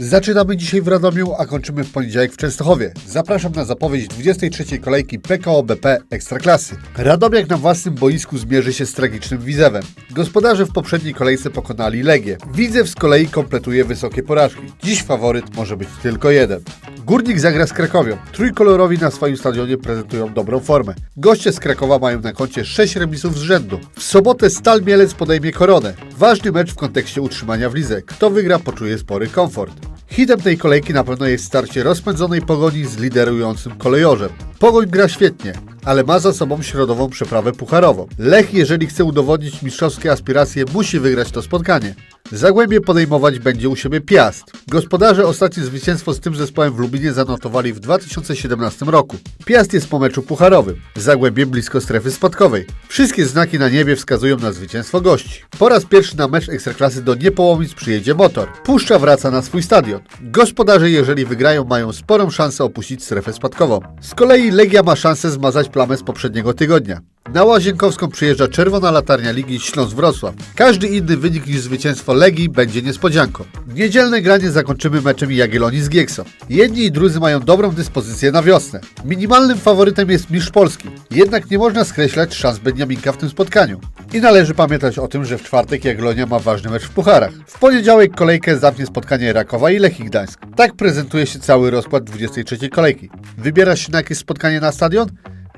Zaczynamy dzisiaj w Radomiu, a kończymy w poniedziałek w Częstochowie. Zapraszam na zapowiedź 23. kolejki PKO BP Ekstraklasy. Radomiak na własnym boisku zmierzy się z tragicznym Widzewem. Gospodarze w poprzedniej kolejce pokonali Legię. Widzew z kolei kompletuje wysokie porażki. Dziś faworyt może być tylko jeden. Górnik zagra z Krakowią. Trójkolorowi na swoim stadionie prezentują dobrą formę. Goście z Krakowa mają na koncie 6 remisów z rzędu. W sobotę Stal Mielec podejmie koronę. Ważny mecz w kontekście utrzymania w lidze. Kto wygra, poczuje spory komfort. Hitem tej kolejki na pewno jest starcie rozpędzonej pogoni z liderującym kolejorzem. Pogoń gra świetnie, ale ma za sobą środową przeprawę pucharową. Lech, jeżeli chce udowodnić mistrzowskie aspiracje, musi wygrać to spotkanie. Zagłębie podejmować będzie u siebie Piast. Gospodarze ostatnie zwycięstwo z tym zespołem w Lubinie zanotowali w 2017 roku. Piast jest po meczu pucharowym. Zagłębie blisko strefy spadkowej. Wszystkie znaki na niebie wskazują na zwycięstwo gości. Po raz pierwszy na mecz Ekstraklasy do Niepołomic przyjedzie motor. Puszcza wraca na swój stadion. Gospodarze, jeżeli wygrają, mają sporą szansę opuścić strefę spadkową. Z kolei Legia ma szansę zmazać plamę z poprzedniego tygodnia. Na Łazienkowską przyjeżdża czerwona latarnia ligi Śląsk Wrocław. Każdy inny wynik niż zwycięstwo Legii będzie niespodzianką. Niedzielne granie zakończymy meczem Jagiellonii z Gieksą. Jedni i drudzy mają dobrą dyspozycję na wiosnę. Minimalnym faworytem jest mistrz Polski. Jednak nie można skreślać szans Beniaminka w tym spotkaniu. I należy pamiętać o tym, że w czwartek Jagiellonia ma ważny mecz w pucharach. W poniedziałek kolejkę zamknie spotkanie Rakowa i Lechii Gdańsk. Tak prezentuje się cały rozkład 23 kolejki. Wybierasz się na jakieś spotkanie na stadion?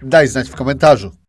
Daj znać w komentarzu.